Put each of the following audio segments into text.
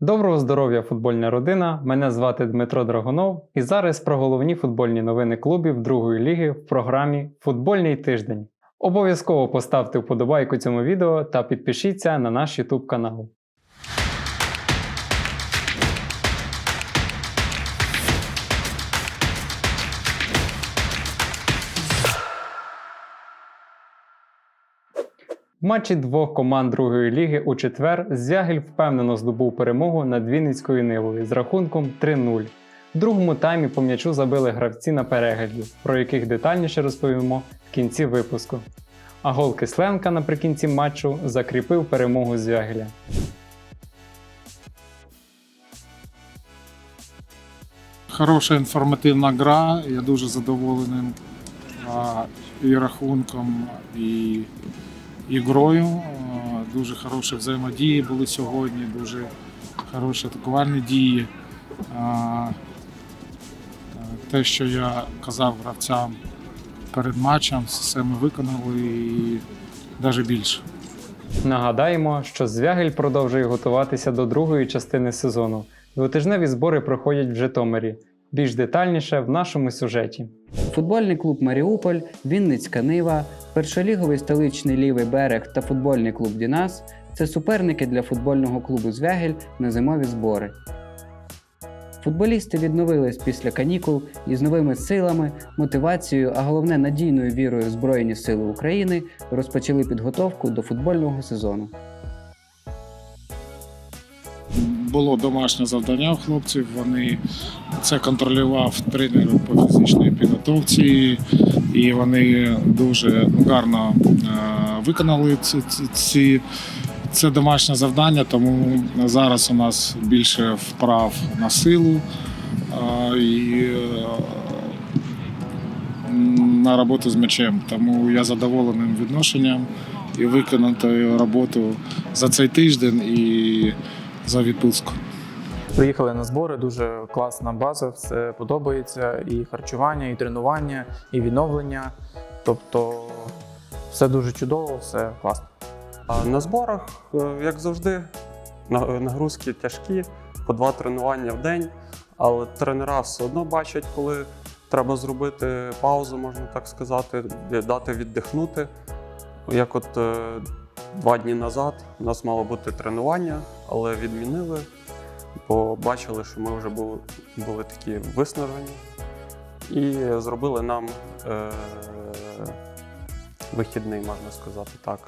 Доброго здоров'я, футбольна родина! Мене звати Дмитро Драгунов, і зараз про головні футбольні новини клубів другої ліги в програмі Футбольний тиждень. Обов'язково поставте вподобайку цьому відео та підпишіться на наш YouTube канал. Матчі двох команд другої ліги у четвер Звягель впевнено здобув перемогу над Вінницькою Нивою з рахунком 3-0. В другому таймі по м'ячу забили гравці на перегляді, про яких детальніше розповімо в кінці випуску. А гол Кисленка наприкінці матчу закріпив перемогу Звягеля. Хороша інформативна гра. Я дуже задоволений і рахунком, і ігрою. А, Дуже хороші взаємодії були сьогодні, дуже хороші атакувальні дії. Те, що я казав гравцям перед матчем, все ми виконали і навіть більше. Нагадаємо, що Звягель продовжує готуватися до другої частини сезону. Двотижневі збори проходять в Житомирі. Більш детальніше в нашому сюжеті. Футбольний клуб Маріуполь, Вінницька Нива, першоліговий столичний лівий берег та футбольний клуб Дінас це суперники для футбольного клубу Звягель на зимові збори. Футболісти відновились після канікул і з новими силами, мотивацією, а головне надійною вірою в Збройні Сили України розпочали підготовку до футбольного сезону. Було домашнє завдання у хлопців. Вони це контролював тренер по фізичній підготовці, і вони дуже гарно е, виконали ці, ці- це домашнє завдання. Тому зараз у нас більше вправ на силу е, і е, на роботу з м'ячем. Тому я задоволеним відношенням і виконати роботу за цей тиждень і за відпустку. Приїхали на збори, дуже класна база, все подобається. І харчування, і тренування, і відновлення. Тобто все дуже чудово, все класно. На зборах, е, як завжди, нагрузки тяжкі, по два тренування в день, але тренера все одно бачать, коли треба зробити паузу, можна так сказати, дати віддихнути. Як от е, два дні назад у нас мало бути тренування, але відмінили, бо бачили, що ми вже були, були такі виснажені. І зробили нам е, вихідний, можна сказати так.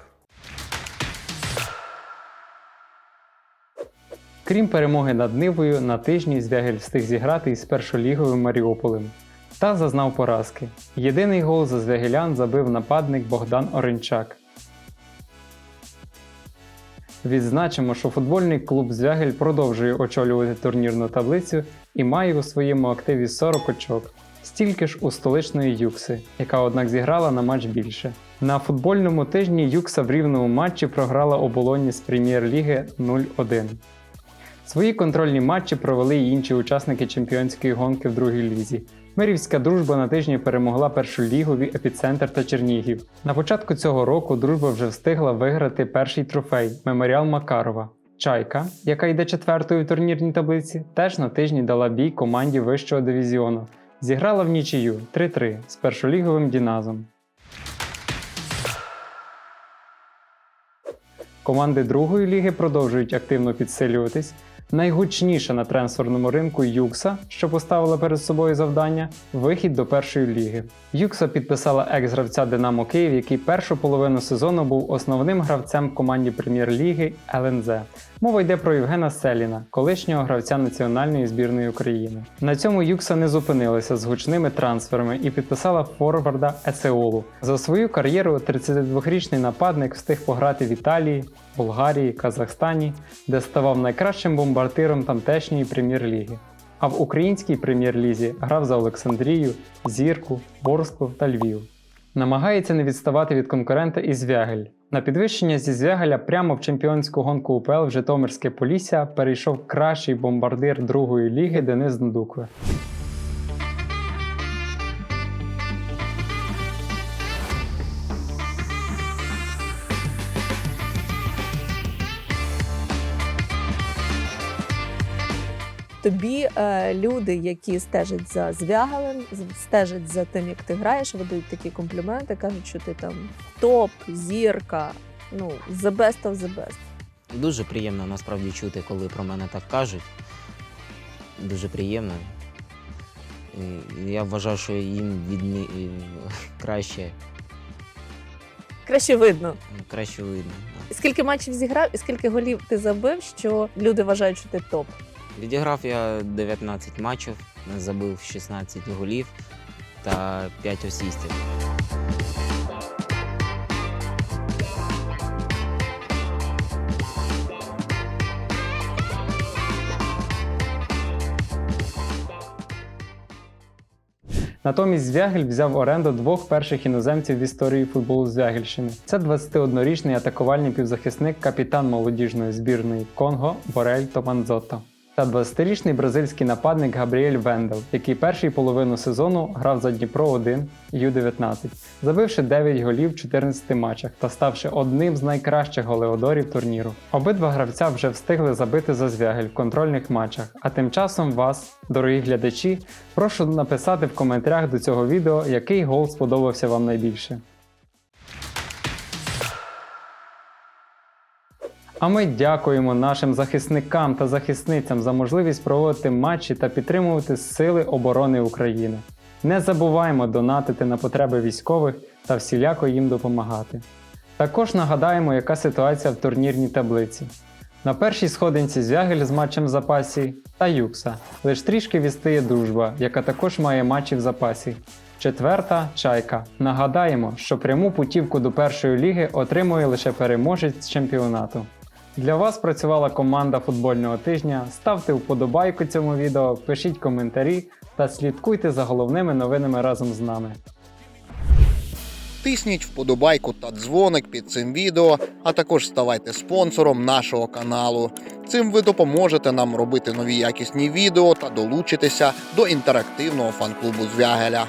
Крім перемоги над Нивою, на тижні Звягель встиг зіграти із першоліговим Маріуполем та зазнав поразки. Єдиний гол за Звягелян забив нападник Богдан Оренчак. Відзначимо, що футбольний клуб Звягель продовжує очолювати турнірну таблицю і має у своєму активі 40 очок. Стільки ж у столичної Юкси, яка однак зіграла на матч більше. На футбольному тижні Юкса в рівному матчі програла оболоні з прем'єр-ліги 0-1. Свої контрольні матчі провели й інші учасники чемпіонської гонки в другій лізі. Мирівська дружба на тижні перемогла першолігові епіцентр та Чернігів. На початку цього року дружба вже встигла виграти перший трофей меморіал Макарова. Чайка, яка йде четвертою в турнірній таблиці, теж на тижні дала бій команді вищого дивізіону. Зіграла в нічию 3-3 з першоліговим Діназом. Команди другої ліги продовжують активно підсилюватись. Найгучніша на трансферному ринку Юкса, що поставила перед собою завдання вихід до першої ліги. Юкса підписала екс-гравця Динамо Київ, який першу половину сезону був основним гравцем в команді прем'єр-ліги ЛНЗ. Мова йде про Євгена Селіна, колишнього гравця національної збірної України. На цьому Юкса не зупинилася з гучними трансферами і підписала форварда Есеолу. За свою кар'єру 32-річний нападник встиг пограти в Італії, Болгарії, Казахстані, де ставав найкращим бомбардиром тамтешньої прем'єр-ліги. А в українській прем'єр-лізі грав за Олександрію, Зірку, Борску та Львів. Намагається не відставати від конкурента і Звягель. На підвищення зі Звягеля прямо в чемпіонську гонку УПЛ в Житомирське Полісся перейшов кращий бомбардир другої ліги Денис Дндукве. Тобі е, люди, які стежать за звягалем, стежать за тим, як ти граєш, видають такі компліменти, кажуть, що ти там топ, зірка, ну the best of the best. Дуже приємно насправді чути, коли про мене так кажуть. Дуже приємно. І Я вважаю, що їм від краще, Краще видно. краще видно. Скільки матчів зіграв і скільки голів ти забив, що люди вважають, що ти топ. Відіграв я 19 матчів, забив 16 голів та 5 асістів. Натомість Звягель взяв оренду двох перших іноземців в історії футболу Звягельщини. Це 21-річний атакувальний півзахисник, капітан молодіжної збірної Конго Борель Томанзотто та 20-річний бразильський нападник Габріель Вендел, який першу половину сезону грав за Дніпро 1 Ю-19, забивши 9 голів в 14 матчах та ставши одним з найкращих голеодорів турніру. Обидва гравця вже встигли забити за звягель в контрольних матчах. А тим часом вас, дорогі глядачі, прошу написати в коментарях до цього відео, який гол сподобався вам найбільше. А ми дякуємо нашим захисникам та захисницям за можливість проводити матчі та підтримувати Сили оборони України. Не забуваємо донатити на потреби військових та всіляко їм допомагати. Також нагадаємо, яка ситуація в турнірній таблиці. На першій сходинці Звягель з матчем в запасі та Юкса. Лиш трішки відстає дружба, яка також має матчі в запасі. Четверта чайка. Нагадаємо, що пряму путівку до першої ліги отримує лише переможець чемпіонату. Для вас працювала команда футбольного тижня. Ставте вподобайку цьому відео, пишіть коментарі та слідкуйте за головними новинами разом з нами. Тисніть вподобайку та дзвоник під цим відео, а також ставайте спонсором нашого каналу. Цим ви допоможете нам робити нові якісні відео та долучитися до інтерактивного фан-клубу Звягеля.